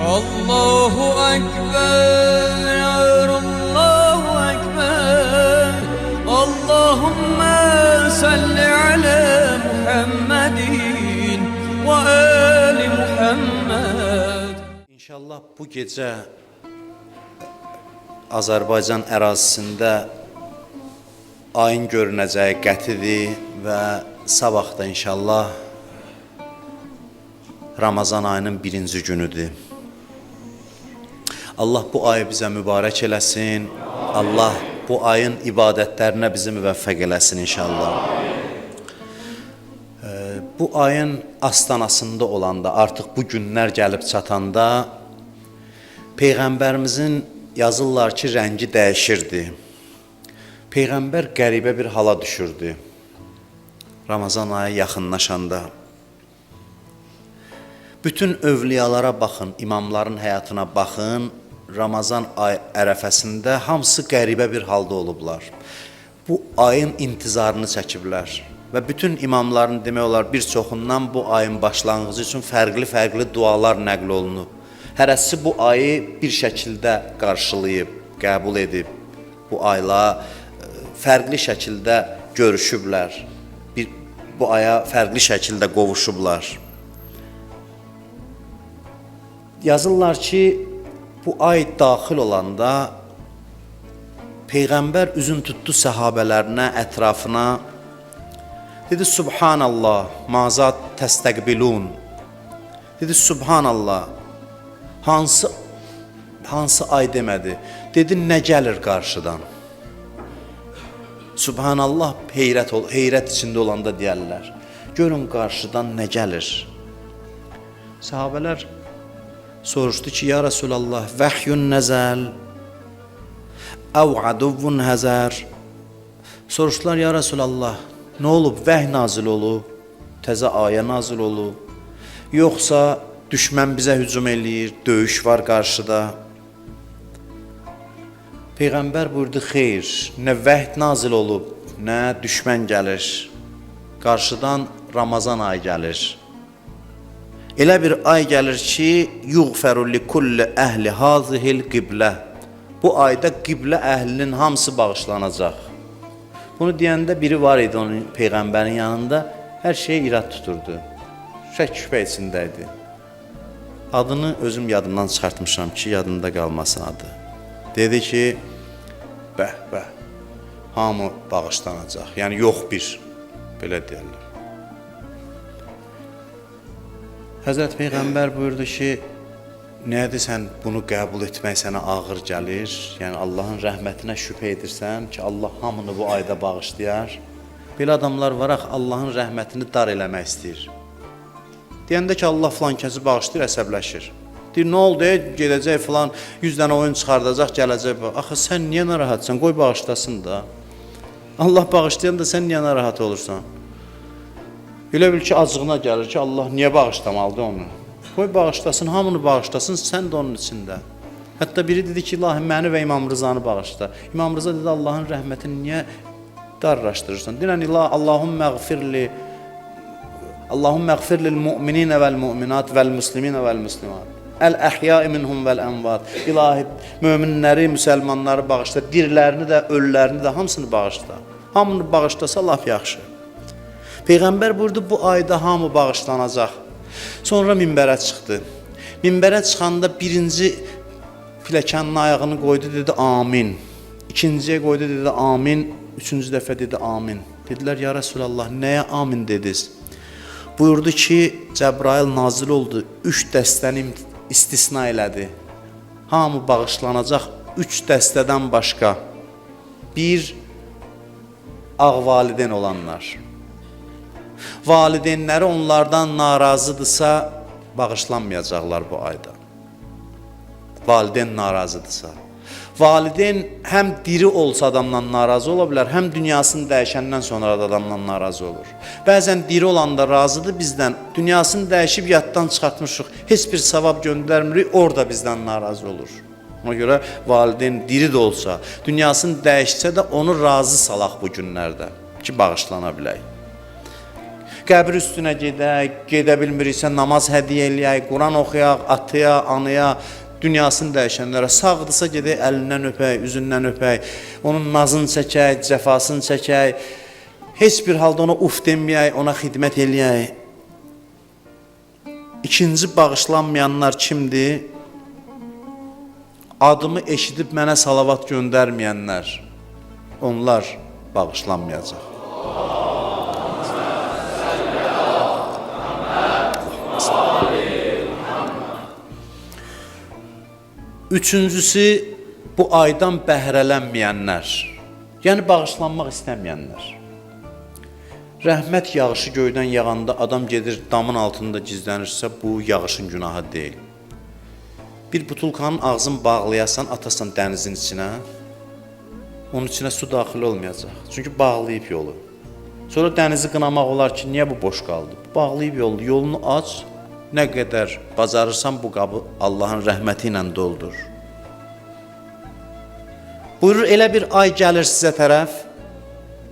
Allahu Ekber, Allahu Ekber. Allahümme salli ala Muhammedin ve ali Muhammed. İnşallah bu gecə Azərbaycan ərazisində ayın görünəcəyi qətidir və sabah da inşallah Ramazan ayının birinci günüdür. Allah bu ayı bizə mübarək eləsin. Allah bu ayın ibadətlərinə bizi müvəffəq eləsin inşallah. Ee, Bu ayın astanasında olanda, artıq bu günlər gəlib çatanda Peyğəmbərimizin yazırlar ki, rəngi dəyişirdi. Peyğəmbər qəribə bir hala düşürdü. Ramazan ayı yaxınlaşanda. Bütün övliyalara baxın, imamların həyatına baxın. Ramazan ay ərəfəsində hamısı qəribə bir halda olublar. Bu ayın intizarını çəkiblər və bütün imamların demək olar bir çoxundan bu ayın başlanğıcı üçün fərqli-fərqli dualar nəql olunub. Hərəsi bu ayı bir şəkildə qarşılayıb, qəbul edib. Bu ayla e, fərqli şəkildə görüşüblər. Bir bu aya fərqli şəkildə qovuşublar. Yazırlar ki, bu ay daxil olanda Peyğəmbər üzün tutdu səhabələrinə, ətrafına. Dedi Subhanallah, mazat təstəqbilun. Dedi Subhanallah. Hansı hansı ay demədi. Dedi nə gəlir qarşıdan? Subhanallah heyrət ol, heyrət içində olanda deyərlər. Görün qarşıdan nə gəlir? Sahabelər soruşdu ki, ya Resulallah, vəhyun nəzəl, əv aduvun həzər. Soruşdular, ya Resulallah, nə olub, vəhy nazil olub, təzə ayə nazil olub, yoxsa düşmən bizə hücum eləyir, döyüş var qarşıda. Peyğəmbər buyurdu, xeyr, nə vəhd nazil olub, nə düşmən gəlir. Qarşıdan Ramazan ayı gəlir. Elə bir ay gəlir ki, yuğfəru li kulli əhli hazihil qiblə. Bu ayda qiblə əhlinin hamısı bağışlanacaq. Bunu deyəndə biri var idi onun peyğəmbərin yanında, hər şeyə irad tuturdu. Şək şübhə içində idi. Adını özüm yadımdan çıxartmışam ki, yadımda qalmasın adı. Dedi ki, bəh, bəh, hamı bağışlanacaq. Yəni yox bir, belə deyirlər. Həzrət Peyğəmbər buyurdu ki, nədir sən bunu qəbul etmək sənə ağır gəlir? Yəni Allahın rəhmətinə şübhə edirsən ki, Allah hamını bu ayda bağışlayar. Belə adamlar var axı Allahın rəhmətini dar eləmək istəyir. Deyəndə ki, Allah filan kəsi bağışlayır, əsəbləşir. Deyir, nə oldu? E, gedəcək filan 100 dənə oyun çıxardacaq, gələcək. Axı sən niyə narahatsan? Qoy bağışlasın da. Allah bağışlayanda sən niyə narahat olursan? Elə bil ki, acığına gəlir ki, Allah niyə bağışlamalıdır onu? Qoy bağışlasın, hamını bağışlasın, sən də onun içində. Hətta biri dedi ki, ilahi məni və İmam Rızanı bağışla. İmam Rıza dedi, Allahın rəhmətini niyə darlaşdırırsan? Dinən ilah, Allahum məğfirli, Allahum məğfir lil mu'minina vel mu'minat vel muslimina vel muslimat. El əhyai minhum vel envat. İlahi möminləri, müsəlmanları bağışla, dirilərini də, ölülərini də hamısını bağışla. Hamını bağışlasa laf yaxşı. Peyğəmbər buyurdu bu ayda hamı bağışlanacaq. Sonra minbərə çıxdı. Minbərə çıxanda birinci pilləkənin ayağını qoydu dedi amin. İkinciyə qoydu dedi amin. Üçüncü dəfə dedi amin. Dedilər ya Resulallah nəyə amin dediniz? Buyurdu ki Cəbrail nazil oldu. Üç dəstəni istisna elədi. Hamı bağışlanacaq üç dəstədən başqa. Bir ağ valideyn olanlar. Valideynləri onlardan narazıdırsa bağışlanmayacaqlar bu ayda. Valideyn narazıdırsa. Valideyn həm diri olsa adamdan narazı ola bilər, həm dünyasını dəyişəndən sonra da adamdan narazı olur. Bəzən diri olanda razıdır bizdən, dünyasını dəyişib yaddan çıxartmışıq, heç bir savab göndərmirik, orada bizdən narazı olur. Ona görə valideyn diri də olsa, dünyasını dəyişsə də onu razı salaq bu günlərdə ki, bağışlana bilək. Qəbir üstünə gedək, gedə bilmiriksə namaz hədiyyə eləyək, Quran oxuyaq, ataya, anaya, dünyasını dəyişənlərə sağdırsa gedək əlindən öpək, üzündən öpək, onun nazını çəkək, cəfasını çəkək. Heç bir halda ona uf deməyək, ona xidmət eləyək. İkinci bağışlanmayanlar kimdir? Adımı eşidib mənə salavat göndərməyənlər. Onlar bağışlanmayacaq. Üçüncüsü bu aydan bəhrələnməyənlər. Yəni bağışlanmaq istəməyənlər. Rəhmət yağışı göydən yağanda adam gedir damın altında gizlənirsə bu yağışın günahı deyil. Bir butulkanın ağzını bağlayasan, atasan dənizin içinə, onun içinə su daxil olmayacaq. Çünki bağlayıb yolu. Sonra dənizi qınamaq olar ki, niyə bu boş qaldı? Bağlayıb yolu, yolunu aç. Nə qədər bacarırsan bu qabı Allahın rəhməti ilə doldur. Buyurur elə bir ay gəlir sizə tərəf.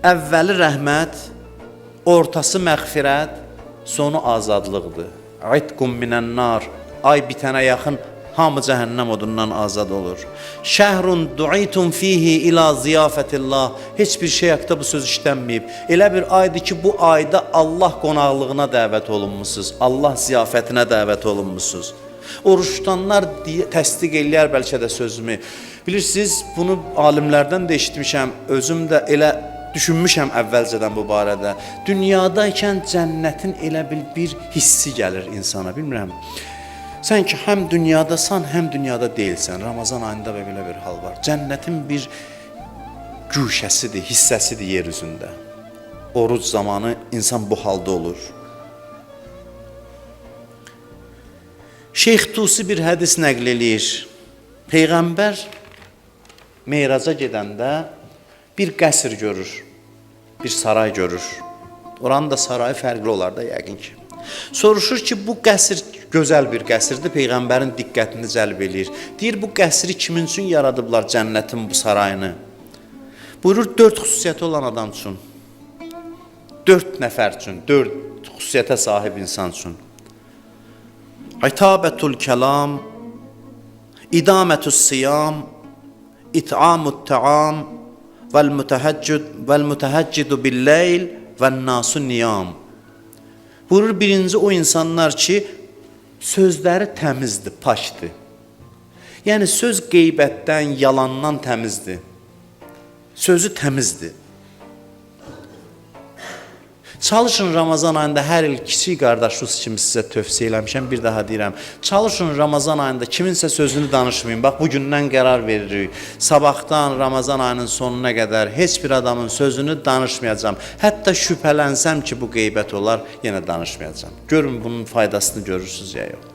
Əvvəli rəhmət, ortası məğfirət, sonu azadlıqdır. Aitqum minən nar. Ay bitənə yaxın hamı cəhənnəm odundan azad olur. Şəhrun duitum fihi ila ziyafətillah. Heç bir şey haqqında bu söz işlənməyib. Elə bir aydır ki, bu ayda Allah qonaqlığına dəvət olunmusunuz. Allah ziyafətinə dəvət olunmusunuz. Oruç tutanlar təsdiq eləyər bəlkə də sözümü. Bilirsiniz, bunu alimlərdən də eşitmişəm. Özüm də elə düşünmüşəm əvvəlcədən bu barədə. Dünyadaykən cənnətin elə bil bir hissi gəlir insana, bilmirəm. Sən ki həm dünyadasan, həm dünyada deyilsən. Ramazan ayında və belə bir hal var. Cənnətin bir güşəsidir, hissəsidir yer üzündə. Oruc zamanı insan bu halda olur. Şeyx Tusi bir hədis nəql eləyir. Peyğəmbər Meyraca gedəndə bir qəsr görür, bir saray görür. Oranın da sarayı fərqli olar da yəqin ki. Soruşur ki, bu qəsr gözəl bir qəsrdir, peyğəmbərin diqqətini cəlb eləyir. Deyir, bu qəsri kimin üçün yaradıblar cənnətin bu sarayını? Buyurur 4 xüsusiyyəti olan adam üçün. 4 nəfər üçün, 4 xüsusiyyətə sahib insan üçün. İtabətul kəlam, idamətus siyam, it'amut ta'am vel muteheccid vel muteheccidu bil-leyl ven nasu niyam. Buyurur birinci o insanlar ki sözləri təmizdir, pakdır. Yəni söz qeybətdən, yalandan təmizdir. Sözü təmizdir. Çalışın Ramazan ayında hər il kiçik qardaşınız kimi sizə tövsiyə eləmişəm, bir daha deyirəm. Çalışın Ramazan ayında kiminsə sözünü danışmayın. Bax bu gündən qərar veririk. Sabahdan Ramazan ayının sonuna qədər heç bir adamın sözünü danışmayacağam. Hətta şübhələnsəm ki, bu qeybət olar, yenə danışmayacağam. Görün bunun faydasını görürsüz ya yox.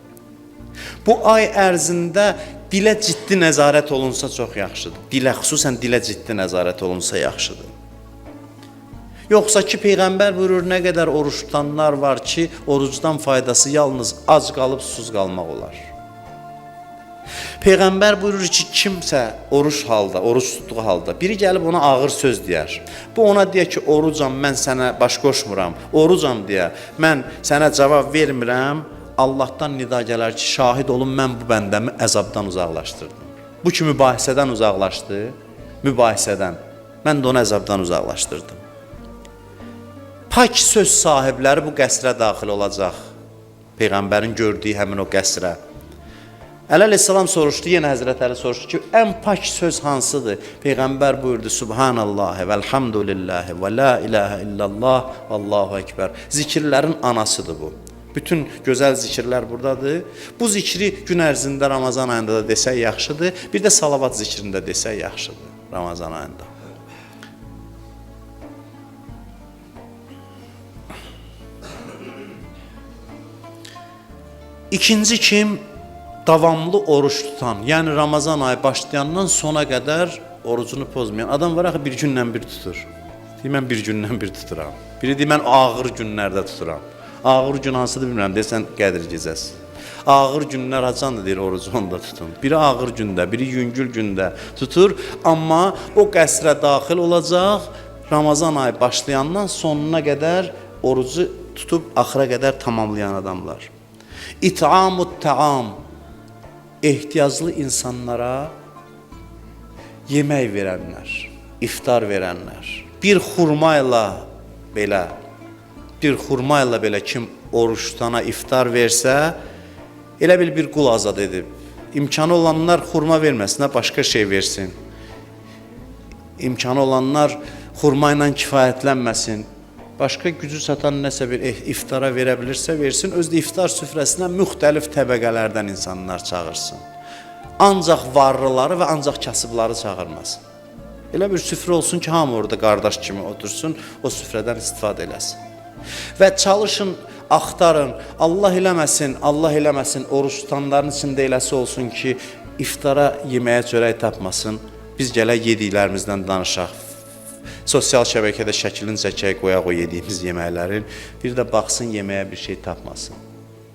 Bu ay ərzində dilə ciddi nəzarət olunsa çox yaxşıdır. Dilə xüsusən dilə ciddi nəzarət olunsa yaxşıdır. Yoxsa ki peyğəmbər buyurur nə qədər oruç tutanlar var ki, orucdan faydası yalnız ac qalıb susuz qalmaq olar. Peyğəmbər buyurur ki, kimsə oruç halda, oruç tutduğu halda biri gəlib ona ağır söz deyər. Bu ona deyə ki, orucam, mən sənə baş qoşmuram. Orucam deyə mən sənə cavab vermirəm. Allahdan nida gələr ki, şahid olun mən bu bəndəmi əzabdan uzaqlaşdırdım. Bu ki mübahisədən uzaqlaşdı, mübahisədən. Mən də onu əzabdan uzaqlaşdırdım. Pak söz sahibləri bu qəsrə daxil olacaq. Peyğəmbərin gördüyü həmin o qəsrə. Əli əleyhissalam soruşdu, yenə Həzrət Əli soruşdu ki, ən pak söz hansıdır? Peyğəmbər buyurdu, Subhanallah və elhamdülillah və la ilahə illallah, Allahu ekber. Zikirlərin anasıdır bu. Bütün gözəl zikirlər burdadır. Bu zikri gün ərzində Ramazan ayında da desək yaxşıdır. Bir də salavat zikrində desək yaxşıdır Ramazan ayında. İkinci kim? Davamlı oruç tutan, yəni Ramazan ayı başlayandan sona qədər orucunu pozmayan. Adam var axı bir gündən bir tutur. Deyir mən bir gündən bir tuturam. Biri deyir mən ağır günlərdə tuturam. Ağır gün hansıdır bilmirəm, desən Qədir gecəsi. Ağır günlər haçandır deyir orucu onda tutun. Biri ağır gündə, biri yüngül gündə tutur, amma o qəsrə daxil olacaq. Ramazan ayı başlayandan sonuna qədər orucu tutub axıra qədər tamamlayan adamlar. İt'amut ta'am ehtiyaclı insanlara yemək verənlər, iftar verənlər. Bir xurma ilə belə bir xurma ilə belə kim oruç tutana iftar versə, elə bil bir qul azad edib. İmkanı olanlar xurma verməsinə başqa şey versin. İmkanı olanlar xurma ilə kifayətlənməsin. Başqa gücü çatan nəsə bir eh, iftara verə bilirsə versin, öz iftar süfrəsinə müxtəlif təbəqələrdən insanlar çağırsın. Ancaq varlıları və ancaq kasıbları çağırmasın. Elə bir süfrə olsun ki, hamı orada qardaş kimi otursun, o süfrədən istifadə eləsin. Və çalışın, axtarın, Allah eləməsin, Allah eləməsin, oruç tutanların içində eləsi olsun ki, iftara yeməyə çörək tapmasın. Biz gələk yediklərimizdən danışaq. Sosial şəbəkədə şəklini çəkək, qoyaq o yediyimiz yeməklərin. Bir də baxsın yeməyə bir şey tapmasın.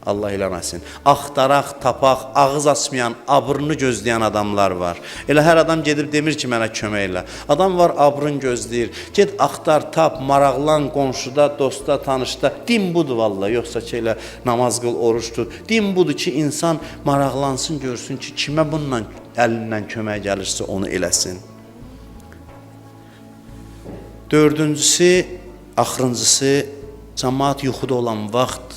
Allah eləməsin. Axtaraq, tapaq, ağız açmayan, abrını gözləyən adamlar var. Elə hər adam gedib demir ki, mənə kömək elə. Adam var, abrın gözləyir. Get axtar, tap, maraqlan qonşuda, dostda, tanışda. Din budur valla, yoxsa ki elə namaz qıl, oruç tut. Din budur ki, insan maraqlansın, görsün ki, kimə bununla əlindən kömək gəlirsə onu eləsin. Dördüncüsü, axırıncısı cəmaat yuxuda olan vaxt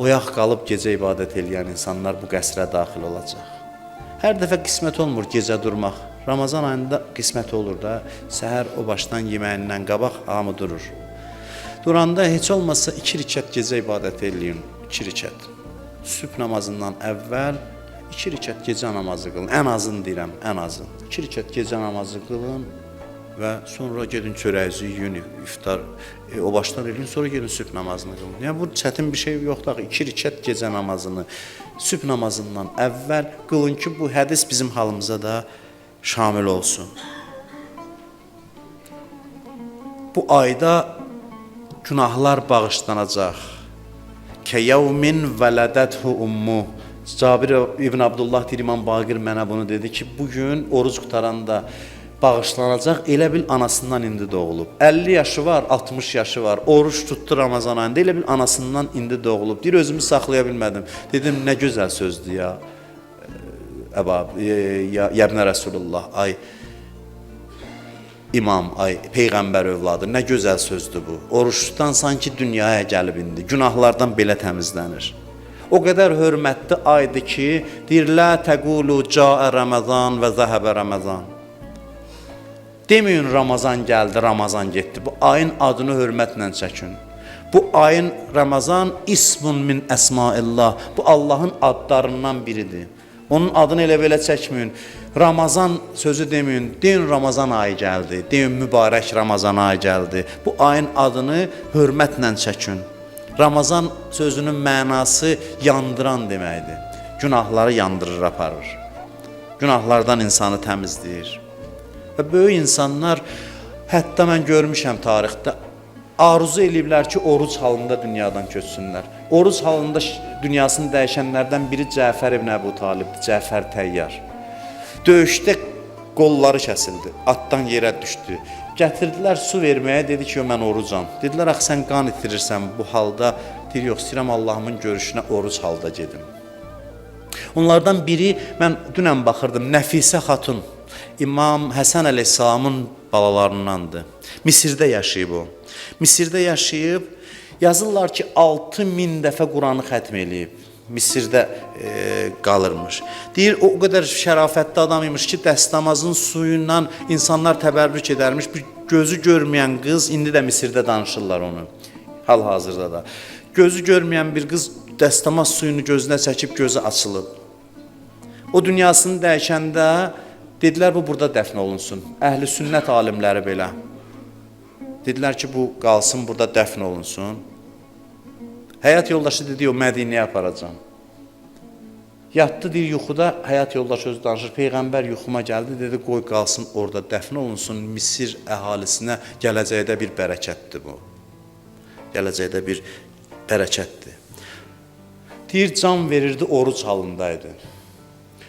oyaq qalıb gecə ibadət edən insanlar bu qəsrə daxil olacaq. Hər dəfə qismət olmur gecə durmaq. Ramazan ayında qismət olur da, səhər o başdan yeməyindən qabaq hamı durur. Duranda heç olmazsa 2 rükət gecə ibadət eləyin, 2 rükət. Sübh namazından əvvəl 2 rükət gecə namazı qılın. Ən azını deyirəm, ən azı. 2 rükət gecə namazı qılın və sonra gedin çörəyinizi yeyin, iftar e, o başdan eləyin, sonra gedin sübh namazını qılın. Yəni bu çətin bir şey yoxdur axı. 2 rükət gecə namazını sübh namazından əvvəl qılın ki, bu hədis bizim halımıza da şamil olsun. Bu ayda günahlar bağışlanacaq. Keyevmin veledethu ummu. Cabir İbn Abdullah deyir İmam Baqir mənə bunu dedi ki, bu gün oruc qutaranda bağışlanacaq elə bil anasından indi doğulub. 50 yaşı var, 60 yaşı var. Oruç tutdu Ramazan ayında elə bil anasından indi doğulub. Deyir özümü saxlaya bilmədim. Dedim nə gözəl sözdür ya. Əba ya Yəbnə Rasulullah ay İmam, ay peyğəmbər övladı, nə gözəl sözdür bu. Oruçdan sanki dünyaya gəlib indi. Günahlardan belə təmizlənir. O qədər hörmətli aydır ki, deyir la təqulu caa Ramazan və zəhəbə Ramazan. Deməyin Ramazan gəldi, Ramazan getdi. Bu ayın adını hörmətlə çəkin. Bu ayın Ramazan ismun min əsmaillah. Bu Allahın adlarından biridir. Onun adını elə belə çəkməyin. Ramazan sözü deməyin. Deyin Ramazan ayı gəldi. Deyin mübarək Ramazan ayı gəldi. Bu ayın adını hörmətlə çəkin. Ramazan sözünün mənası yandıran deməkdir. Günahları yandırır, aparır. Günahlardan insanı təmizləyir. Və böyük insanlar hətta mən görmüşəm tarixdə arzu eləyiblər ki, oruc halında dünyadan köçsünlər. Oruc halında dünyasını dəyişənlərdən biri Cəfər ibn Əbu Talibdir, Cəfər Təyyar. Döyüşdə qolları kəsildi, atdan yerə düşdü. Gətirdilər su verməyə, dedi ki, "Yo, mən orucam." Dedilər, "Ax sən qan itirirsən bu halda." Deyir, "Yox, istəyirəm Allahımın görüşünə oruc halda gedim." Onlardan biri mən dünən baxırdım, Nəfisə xatun. İmam Həsən əleyhissalamın balalarındandır. Misirdə yaşayıb o. Misirdə yaşayıb yazırlar ki 6000 dəfə Quranı xətm eləyib. Misirdə e. Deyir o qədər şərafətli adam imiş ki, dəstəmazın suyu ilə insanlar təbərrük edərmiş. Bir gözü görməyən qız indi də Misirdə danışırlar onu. Hal-hazırda da. Gözü görməyən bir qız dəstəmaz suyunu gözünə çəkib gözü açılıb. O dünyasını dəyişəndə dedilər bu burada dəfn olunsun. Əhli sünnət alimləri belə. Dedilər ki, bu qalsın burada dəfn olunsun. Həyat yoldaşı dedi, o Mədinəyə aparacam. Yatdı deyir yuxuda, həyat yoldaşı öz danışır. Peyğəmbər yuxuma gəldi, dedi qoy qalsın orada dəfn olunsun. Misir əhalisinə gələcəkdə bir bərəkətdir bu. Gələcəkdə bir bərəkətdir. Deyir can verirdi, oruc halındaydı.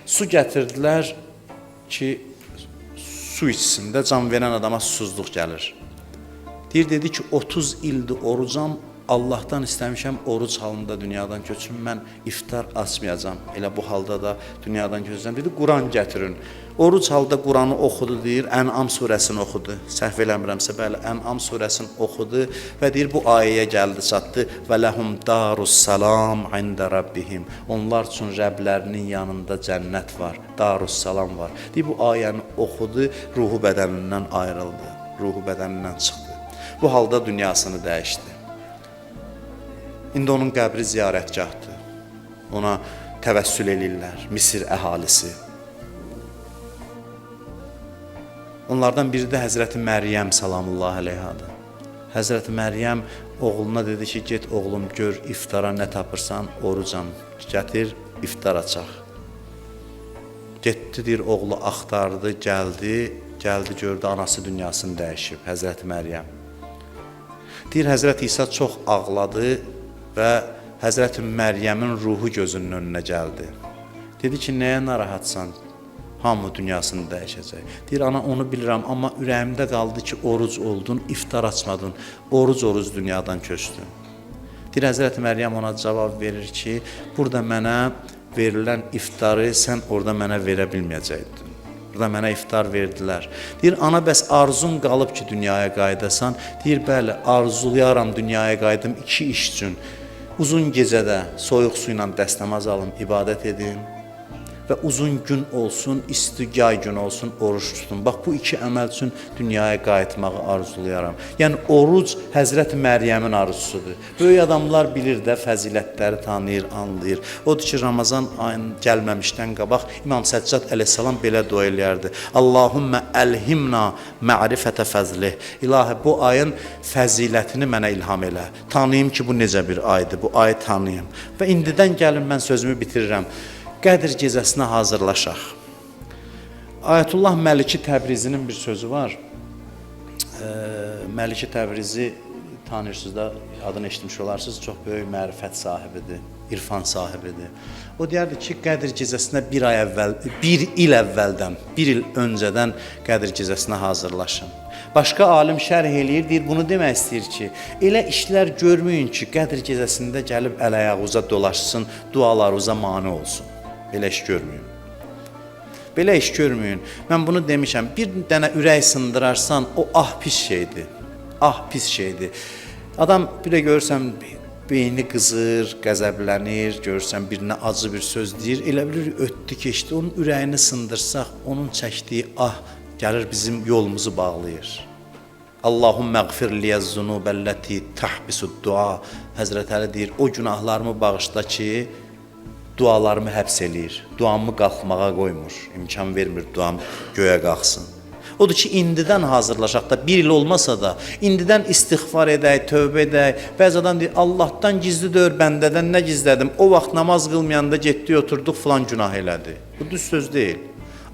Su gətirdilər ki, su içsin də can verən adama susuzluq gəlir. Deyir dedi ki 30 ildir orucam, Allahdan istəmişəm oruc halında dünyadan köçüm. Mən iftar açmayacağam. Elə bu halda da dünyadan köçəcəm. Dedi Quran gətirin. Oruc halda Quranı oxudu deyir. Ən'am surəsini oxudu. Səhv eləmirəmsə bəli, Ən'am surəsini oxudu və deyir bu ayəyə gəldi çatdı. Və ləhum darus salam ində rabbihim. Onlar üçün Rəblərinin yanında cənnət var. Darus salam var. Deyir bu ayəni oxudu, ruhu bədənindən ayrıldı. Ruhu bədənindən çıxdı. Bu halda dünyasını dəyişdi. İndi onun qəbri ziyarətgahdır. Ona təvəssül eləyirlər Misir əhalisi. Onlardan biri də Həzrəti Məryəm salamullah əleyhadır. Həzrəti Məryəm oğluna dedi ki, get oğlum gör iftara nə tapırsan, orucam. Gətir, iftar açaq. Getdi deyir oğlu axtardı, gəldi, gəldi gördü anası dünyasını dəyişib Həzrəti Məryəm. Deyir Həzrət İsa çox ağladı və Həzrəti Məryəmin ruhu gözünün önünə gəldi. Dedi ki, nəyə narahatsan? Hamı dünyasını dəyişəcək. Deyir ana onu bilirəm, amma ürəyimdə qaldı ki, oruc oldun, iftar açmadın. Oruc dünyadan köçdü. Deyir Həzrəti Məryəm ona cavab verir ki, burada mənə verilən iftarı sən orada mənə verə bilməyəcəkdin. Burada mənə iftar verdilər. Deyir, ana bəs arzum qalıb ki, dünyaya qayıdasan? Deyir, bəli, arzulayaram dünyaya qayıdım iki iş üçün. Uzun gecədə soyuq su ilə dəstəmaz alım, ibadət edin və uzun gün olsun, isti yay gün olsun, oruç tutun. Bax bu iki əməl üçün dünyaya qayıtmağı arzulayaram. Yəni oruc Həzrət Məryəmin arzusudur. Böyük adamlar bilir də fəzilətləri tanıyır, anlayır. Odur ki, Ramazan ayının gəlməmişdən qabaq İmam Səccad əleyhissalam belə dua eləyərdi. Allahummə əlhimna ma'rifətə fəzlih. İlahi bu ayın fəzilətini mənə ilham elə. Tanıyım ki, bu necə bir aydır. Bu ayı tanıyım. Və indidən gəlin mən sözümü bitirirəm. Qədr gecəsinə hazırlaşaq. Ayətullah Məliki Təbrizinin bir sözü var. Məliki Təbrizi tanıyırsınız da, adını eşitmiş olarsınız. Çox böyük mərifət sahibidir, irfan sahibidir. O deyərdi ki, Qədr gecəsinə bir ay əvvəl, bir il əvvəldən, bir il öncədən Qədr gecəsinə hazırlaşın. Başqa alim şərh eləyir, deyir bunu demək istəyir ki, elə işlər görməyin ki, Qədr gecəsində gəlib əl-ayağınıza dolaşsın, dualarınıza mane olsun. Belə iş görməyin. Belə iş görməyin. Mən bunu demişəm. Bir dənə ürək sındırarsan, o ah pis şeydir. Ah pis şeydir. Adam bir də görürsən beyni qızır, qəzəblənir, görürsən birinə acı bir söz deyir, elə bilir ötdü keçdi. Onun ürəyini sındırsaq, onun çəkdiyi ah gəlir bizim yolumuzu bağlayır. Allahumməğfir liyəz zunubəlləti tahbisud dua. Həzrət Əli deyir, o günahlarımı bağışla ki, dualarımı həbs eləyir. Duamı qalxmağa qoymur. İmkan vermir duam göyə qalxsın. Odur ki, indidən hazırlaşaq da, bir il olmasa da, indidən istighfar edək, tövbə edək. Bəzi adam deyir, Allahdan gizli deyir, bəndədən nə gizlədim? O vaxt namaz qılmayanda getdi, oturduq, filan günah elədi. Bu düz söz deyil.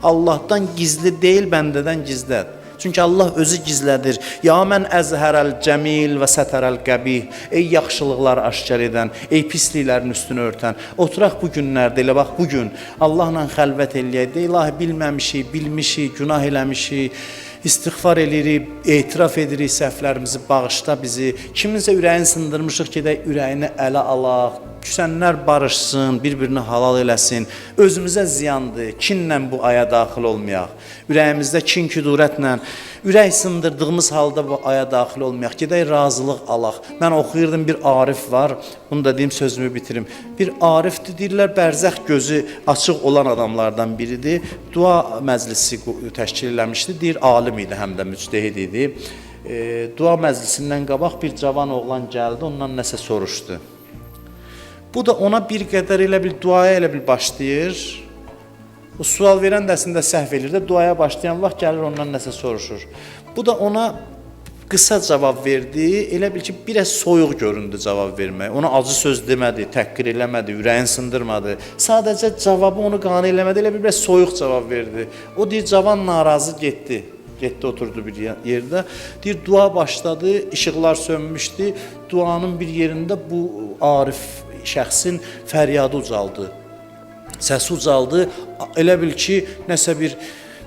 Allahdan gizli deyil, bəndədən gizləd. Çünki Allah özü gizlədir. Ya mən əzhərəl cəmil və sətərəl qəbih. Ey yaxşılıqlar aşkar edən, ey pisliklərin üstünü örtən. Oturaq bu günlərdə elə bax bu gün Allahla xəlvət eləyək. De ilahi bilməmişik, bilmişik, günah eləmişik. İstighfar eləyirik, etiraf edirik səhvlərimizi, bağışla bizi. Kiminsə ürəyini sındırmışıq də ürəyini ələ alaq. Küsənlər barışsın, bir-birini halal eləsin. Özümüzə ziyandır. Kinlə bu aya daxil olmayaq. Ürəyimizdə kin küdurətlə ürək sındırdığımız halda bu aya daxil olmayaq. Gedək razılıq alaq. Mən oxuyurdum bir Arif var. Bunu da deyim sözümü bitirim. Bir Arifdir deyirlər, bərzəx gözü açıq olan adamlardan biridir. Dua məclisi təşkil eləmişdi. Deyir alim idi, həm də müctehid idi. E, dua məclisindən qabaq bir cavan oğlan gəldi, ondan nəsə soruşdu. Bu da ona bir qədər elə bil duaya elə bil başlayır. O sual verən də əslində səhv edir də duaya başlayan vaxt gəlir ondan nəsə soruşur. Bu da ona qısa cavab verdi. Elə bil ki, biraz soyuq göründü cavab vermək. Ona acı söz demədi, təhqir eləmədi, ürəyin sındırmadı. Sadəcə cavabı onu qane eləmədi, elə bir biraz soyuq cavab verdi. O deyir cavan narazı getdi. Getdi oturdu bir yerdə. Deyir dua başladı, işıqlar sönmüşdü. Duanın bir yerində bu Arif şəxsin fəryadı ucaldı. Səsi ucaldı. Elə bil ki, nəsə bir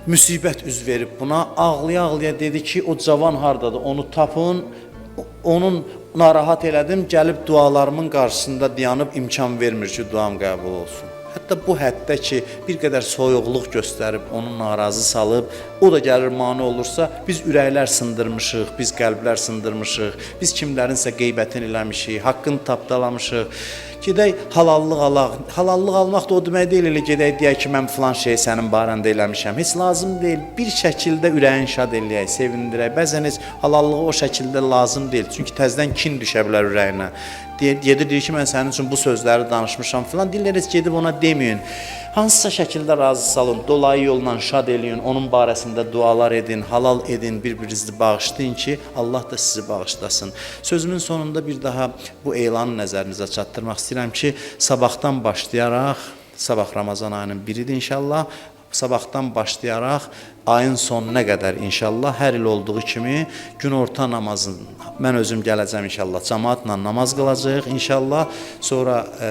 müsibət üz verib buna. Ağlaya-ağlaya dedi ki, o cavan hardadır? Onu tapın. Onun narahat elədim, gəlib dualarımın qarşısında dayanıb imkan vermir ki, duam qəbul olsun. Hətta bu həddə ki, bir qədər soyuqluq göstərib, onu narazı salıb, o da gəlir mane olursa, biz ürəklər sındırmışıq, biz qəlblər sındırmışıq, biz kimlərinsə qeybətini eləmişik, haqqını tapdalamışıq. Gedək halallıq alaq. Halallıq almaq da o demək deyil, elə gedək deyək ki, mən filan şey sənin barəndə eləmişəm. Heç lazım deyil. Bir şəkildə ürəyin şad eləyək, sevindirək. Bəzən heç halallığı o şəkildə lazım deyil. Çünki təzədən kin düşə bilər ürəyinə. Gedir deyir ki, mən sənin üçün bu sözləri danışmışam filan. Dillər heç gedib ona deməyin. Hansısa şəkildə razı salın, dolayı yolla şad eləyin, onun barəsində dualar edin, halal edin, bir-birinizi bağışlayın ki, Allah da sizi bağışlasın. Sözümün sonunda bir daha bu elanı nəzərinizə çatdırmaq istəyirəm ki, sabahdan başlayaraq, sabah Ramazan ayının biridir inşallah. Sabahdan başlayaraq ayın sonuna qədər inşallah hər il olduğu kimi günorta namazın mən özüm gələcəm inşallah cemaatla namaz qılacağıq inşallah. Sonra e,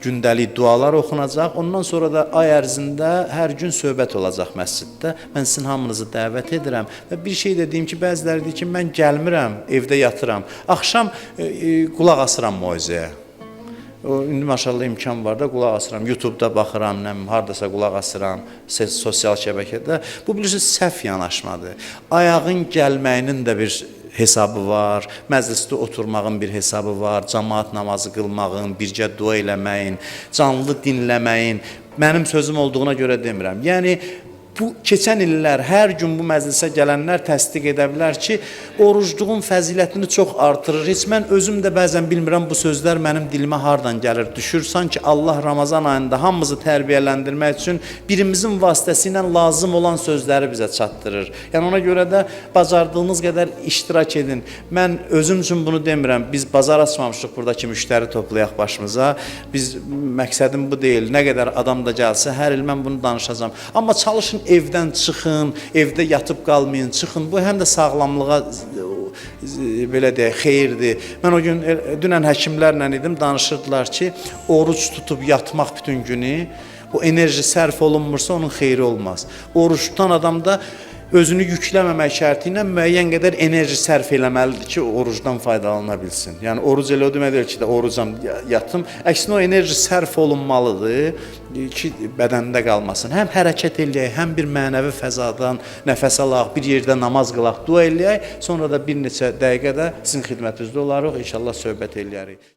gündəlik dualar oxunacaq. Ondan sonra da ay ərzində hər gün söhbət olacaq məsciddə. Mən sizin hamınızı dəvət edirəm və bir şey də deyim ki, bəziləri deyir ki, mən gəlmirəm, evdə yatıram. Axşam e, e, qulaq asıram moizəyə. İndi maşallah imkan var da qulaq asıram. YouTube-da baxıram, nə hardasa qulaq asıram, sosial şəbəkədə. Bu bilirsiniz səhv yanaşmadır. Ayağın gəlməyinin də bir hesabı var, məclisdə oturmağın bir hesabı var, cemaat namazı qılmağın, birgə dua eləməyin, canlı dinləməyin mənim sözüm olduğuna görə demirəm. Yəni bu keçən illər hər gün bu məclisə gələnlər təsdiq edə bilər ki, orucluğun fəzilətini çox artırır. Heç mən özüm də bəzən bilmirəm bu sözlər mənim dilimə hardan gəlir, düşür. Sanki Allah Ramazan ayında hamımızı tərbiyələndirmək üçün birimizin vasitəsilə lazım olan sözləri bizə çatdırır. Yəni ona görə də bacardığınız qədər iştirak edin. Mən özüm üçün bunu demirəm. Biz bazar açmamışıq buradakı müştəri toplayaq başımıza. Biz məqsədim bu deyil. Nə qədər adam da gəlsə, hər il mən bunu danışacağam. Amma çalışın evdən çıxın, evdə yatıb qalmayın, çıxın. Bu həm də sağlamlığa belə deyək, xeyirdir. Mən o gün el- dünən həkimlərlə idim, danışırdılar ki, oruc tutub yatmaq bütün günü o enerji sərf olunmursa onun xeyri olmaz. Oruç tutan adam da özünü yükləməmək şərti ilə müəyyən qədər enerji sərf eləməlidir ki, orucdan faydalana bilsin. Yəni oruc elə o demək deyil ki, də orucam ya- yatım. Əksinə o enerji sərf olunmalıdır ki, bədəndə qalmasın. Həm hərəkət eləyək, həm bir mənəvi fəzadan nəfəs alaq, bir yerdə namaz qılaq, dua eləyək, sonra da bir neçə dəqiqədə sizin xidmətinizdə olarıq, inşallah söhbət eləyərik.